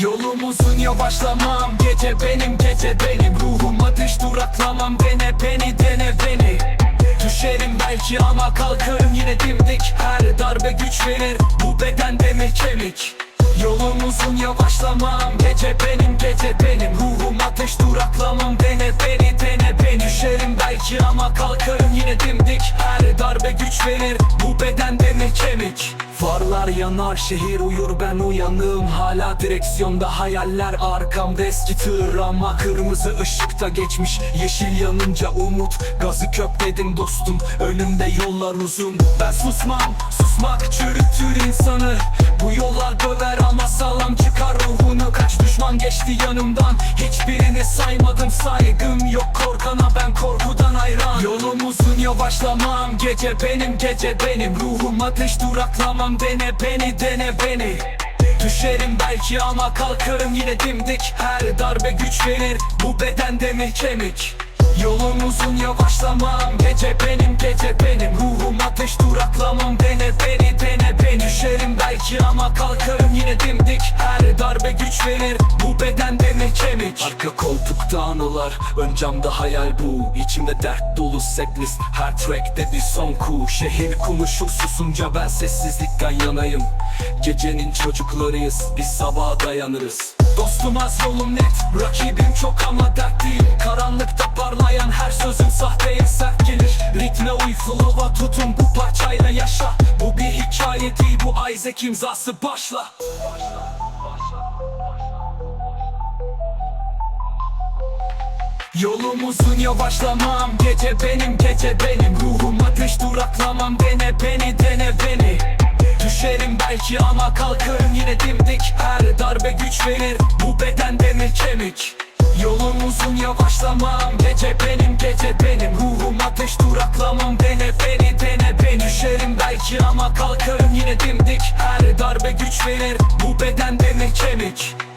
Yolumuzun yavaşlamam Gece benim gece benim. Ruhum ateş duraklamam Dene beni dene beni. Düşerim belki ama kalkarım yine dimdik. Her darbe güç verir Bu beden demir kemik? Yolumuzun yavaşlamam Gece benim gece benim. Ruhum ateş duraklamam Belki ama kalkarım yine dimdik. Her darbe güç verir Bu beden demir kemik? Farlar yanar şehir uyur ben uyanığım Hala direksiyonda hayaller arkamda. Eski tır Ama kırmızı ışıkta geçmiş. Yeşil yanınca umut Gazı kökledim dostum. Önümde yollar uzun Ben susmam. Susmak çürütür insanı. Bu yollar döver ama sağlam çıkar ruhunu. Kaç düşman geçti yanımdan hiçbirini saymadım. Saygım yok hayran Yavaşlamam gece benim gece benim. Ruhum ateş duraklamam dene beni dene beni. Düşerim belki ama kalkarım yine dimdik. Her darbe güç verir bu beden demir kemik? Yolumuzun yavaşlamam. Gece benim gece benim. Ruhum ateş duraklamam. Dene beni dene beni. Düşerim belki ama kalkarım yine dimdik Verir Bu beden demir kemik. Arka koltukta anılar Ön camda hayal bu. İçimde dert dolu setlist Her trackte bir son ku. Şehir konuşur susunca ben sessizlikten yanayım. Gecenin çocuklarıyız Biz sabaha dayanırız. Dostum az yolum net Rakibim çok ama dert değil. Karanlıkta parlayan her sözün sahteye sert gelir. Ritme uy flow'a tutun bu parçayla yaşa. Bu bir hikaye değil bu Isaac imzası başla Yolumuzun yavaşlamam Gece benim gece benim. Ruhum ateş duraklamam Dene beni dene beni. Düşerim belki ama kalkarım yine dimdik. Her darbe güç verir Bu beden demir kemik. Yolumuzun yavaşlamam Gece benim gece benim. Ruhum ateş duraklamam Dene beni dene beni. Düşerim belki ama kalkarım yine dimdik. Her darbe güç verir Bu beden demir kemik